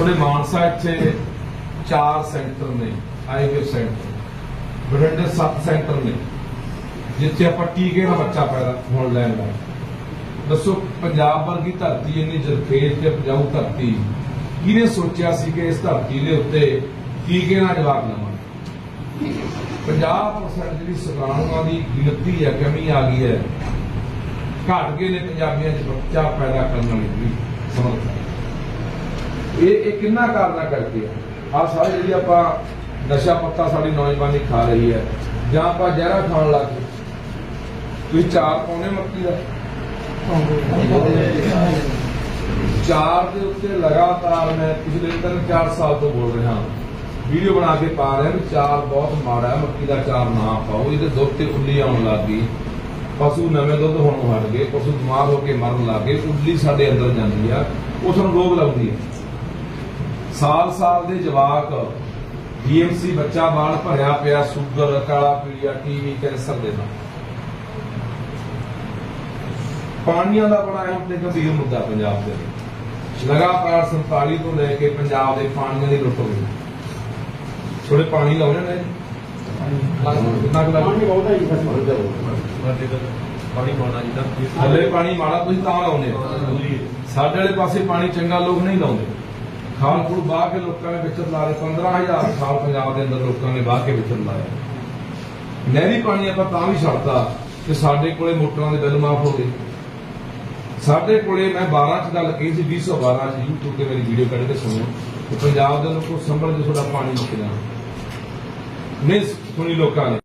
ਥੋੜੇ ਮਾਨਸਾ ਇੱਥੇ ਚਾਰ ਸੈਂਟਰ ਨੇ ਆਈਵੇ ਸੈਂਟਰ। ਬਠਿੰਡੇ ਸੱਤ ਸੈਂਟਰ ਨੇ, ਜਿੱਥੇ ਆਪਾਂ ਟੀਕੇ ਨਾਲ ਬੱਚਾ ਪੈਦਾ ਹੋਣ ਲੈਣ ਦਾ। ਦੱਸੋ, ਪੰਜਾਬ ਵਰਗੀ ਧਰਤੀ ਇੰਨੀ ਜਰਖੇਜ਼ ਤੇ ਉਪਜਾਊ ਧਰਤੀ, ਕਿਹਨੇ ਸੋਚਿਆ ਸੀ ਕਿ ਇਸ ਧਰਤੀ ਦੇ ਉੱਤੇ ਟੀਕੇ ਨਾਲ ਜਵਾਬ ਲਵਾਂ 50% ਜਿਹੜੀ ਸਗਾਣੂਆਂ ਦੀ ਗਿਣਤੀ ਹੈ, ਕਮੀ ਆ ਗਈ ਹੈ। ਘਟ ਗਏ ਨੇ ਪੰਜਾਬੀਆਂ 'ਚ ਬੱਚਾ ਪੈਦਾ ਕਰਨ ਵਾਲੀ ਵੀ ਸਮਰੱਥਾ। ਇਹ ਇਹ ਕਿੰਨਾ ਕਾਰਨਾ ਕਰਕੇ ਆ ਆਹ ਸਾਰੇ ਜਿਹੜੀ ਆਪਾਂ ਨਸ਼ਾ ਪੱਤਾ ਸਾਡੀ ਨੌਜਵਾਨੀ ਖਾ ਰਹੀ ਹੈ, ਜਾਂ ਆਪਾਂ ਜ਼ਹਿਰਾ ਖਾਣ ਲੱਗ ਗਏ। ਤੁਸੀਂ ਚਾਰ ਪਾਉਨੇ ਮੱਕੀ ਦਾ? ਚਾਰ ਦੇ ਉੱਤੇ ਲਗਾਤਾਰ ਮੈਂ ਪਿਛਲੇ 3-4 ਸਾਲ ਤੋਂ ਬੋਲ ਰਿਹਾ ਹਾਂ। ਵੀਡੀਓ ਬਣਾ ਕੇ ਪਾ ਰਿਹਾ ਵੀ ਚਾਰ ਬਹੁਤ ਮਾੜਾ ਹੈ, ਮੱਕੀ ਦਾ ਚਾਰ ਨਾ ਪਾਓ। ਇਹਦੇ ਦੁੱਧ ਤੇ ਉੱਲੀ ਆਉਣ ਲੱਗ ਗਈ। ਪਸ਼ੂ ਨਵੇਂ ਦੁੱਧ ਹੋਣ ਹਟ ਗਏ, ਪਸ਼ੂ ਬਿਮਾਰ ਹੋ ਕੇ ਮਰਨ ਲੱਗ ਗਏ। ਉੱਲੀ ਸਾਡੇ ਅੰਦਰ ਜਾਂਦੀ ਆ। ਉਸ ਨੂੰ ਰੋਗ ਲੱਗਦੀ ਹੈ। ਸਾਲ ਸਾਲ ਦੇ ਜਵਾਕ ਡੀਐਮਸੀ ਬੱਚਾ ਬਾਲ ਭਰਿਆ ਪਿਆ ਸ਼ੂਗਰ ਕਾਲਾ ਪੀਲੀਆ ਟੀਵੀ ਕੈਂਸਰ ਦੇ ਨਾਲ। ਪਾਣੀਆਂ ਦਾ ਬੜਾ ਅਹਿਮ ਤੇ ਗੰਭੀਰ ਮੁੱਦਾ ਪੰਜਾਬ ਦੇ ਵਿੱਚ। ਲਗਾਤਾਰ 47 ਤੋਂ ਲੈ ਕੇ ਪੰਜਾਬ ਦੇ ਪਾਣੀਆਂ ਦੀ ਲੁੱਟ ਹੋਈ। ਥੋੜੇ ਪਾਣੀ ਲਾਉਣੇ ਨੇ ਕਿੰਨਾ ਕੁ ਪਾਣੀ ਬਹੁਤ ਹੈ ਜੀ ਬਸ। ਪਾਣੀ ਪਾਉਣਾ ਜਿੱਦਾਂ ਥੱਲੇ ਪਾਣੀ ਮਾੜਾ ਤੁਸੀਂ ਤਾਂ ਲਾਉਂਦੇ ਹੋ। ਸਾਡੇ ਵਾਲੇ ਪਾਸੇ ਪਾਣੀ ਚੰਗਾ ਲੋਕ ਨਹੀਂ ਲਾਉਂਦੇ। ਖਾਲ ਖੂਲ ਬਾਹ ਕੇ ਲੋਕਾਂ ਨੇ ਵਿਚਰ ਲਾ ਰਹੇ 15000 ਸਾਲ ਪੰਜਾਬ ਦੇ ਅੰਦਰ ਲੋਕਾਂ ਨੇ ਬਾਹ ਕੇ ਵਿਚਰ ਲਾਇਆ ਨਹਿਰੀ ਪਾਣੀ ਆਪਾਂ ਤਾਂ ਵੀ ਛੱਡਤਾ ਕਿ ਸਾਡੇ ਕੋਲੇ ਮੋਟਰਾਂ ਦੇ ਬਿੱਲ ਮਾਫ ਹੋ ਗਏ। ਸਾਡੇ ਕੋਲੇ ਮੈਂ 12 ਚ ਗੱਲ ਕਹੀ ਸੀ 2012 ਚ YouTube ਤੇ ਮੇਰੀ ਵੀਡੀਓ ਕੱਢ ਕੇ ਸੁਣੋ ਕਿ ਪੰਜਾਬ ਦੇ ਲੋਕੋ ਸੰਭਲ ਕੇ ਤੁਹਾਡਾ ਪਾਣੀ ਮੁੱਕ ਜਾਣਾ। ਨਹੀਂ ਸੁਣੀ ਲੋਕਾਂ ਨੇ।